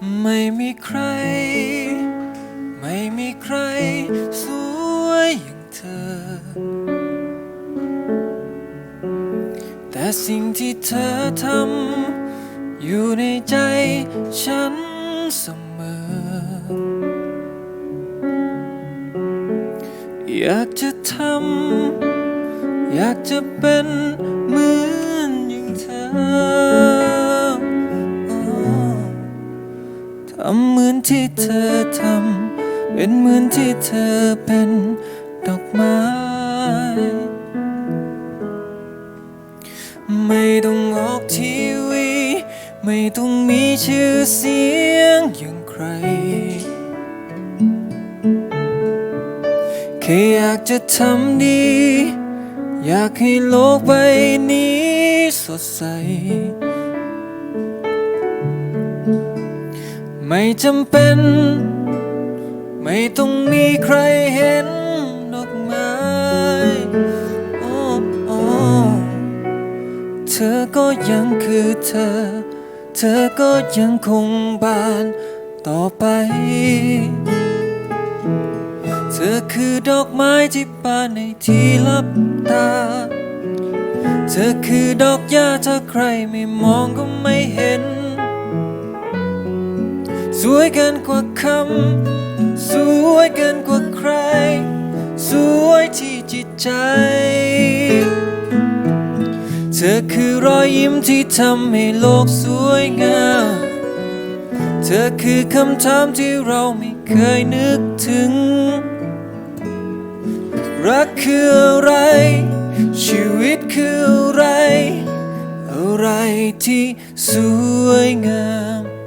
ไม่มีใคร ไม่มีใคร สวยอย่างเธอ แต่สิ่งที่เธอทำอยู่ในใจฉันเสมอ อยากจะทำ อยากจะเป็น ที่เธอทำเป็นเหมือนที่เธอเป็นดอกไม้ ไม่ต้องออกทีวี ไม่ต้องมีชื่อเสียงอย่างใคร แค่อยากจะทำดี อยากให้โลกใบนี้สดใส ไม่จำเป็น ไม่ต้องมีใครเห็นดอกไม้โอ้โอ้เธอก็ยังคือเธอ เธอก็ยังคงบานต่อไป เธอคือดอกไม้ที่บานในที่ลับตา เธอคือดอกหญ้าถ้าใครไม่มองก็ไม่เห็น สวยเกินกว่าคำ สวยเกินกว่าใคร สวยที่จิตใจ เธอคือรอยยิ้มที่ทำให้โลกสวยงาม เธอคือคำถามที่เราไม่เคยนึกถึง รักคืออะไร ชีวิตคืออะไร อะไรที่สวยงาม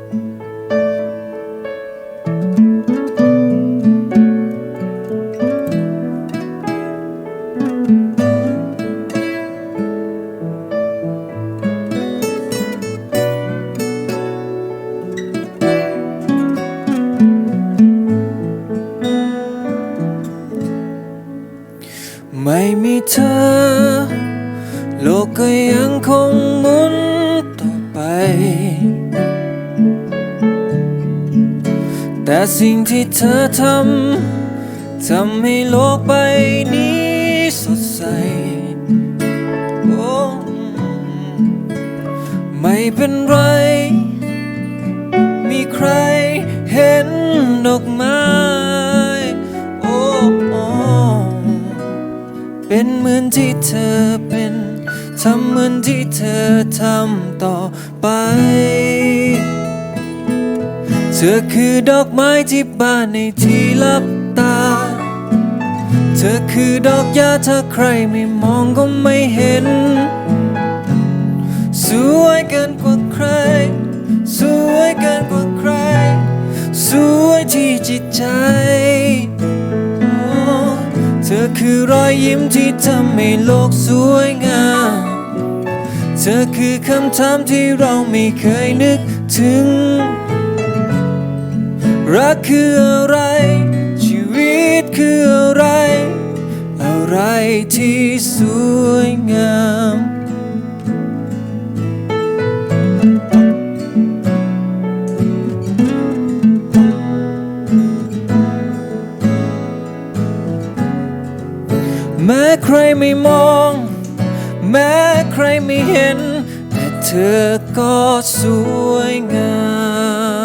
เธอ โลกก็ยังคงหมุนต่อไป แต่สิ่งที่เธอทำทำให้โลกใบนี้สดใสโอ้ไม่เป็นไร เป็นเหมือนที่เธอเป็น ทำเหมือนที่เธอทำต่อไป เธอคือดอกไม้ที่บานในที่ลับตา เธอคือดอกหญ้าถ้าใครไม่มองก็ไม่เห็น สวยเกินกว่าใคร สวยเกินกว่าใคร สวยที่จิตใจ คือรอยยิ้มที่ทำให้โลกสวยงาม เธอคือคำถามที่เราไม่เคยนึกถึง รักคืออะไร ชีวิตคืออะไร อะไรที่สวยงาม แม้ใครไม่มอง แม้ใครไม่เห็น แต่เธอก็สวยงาม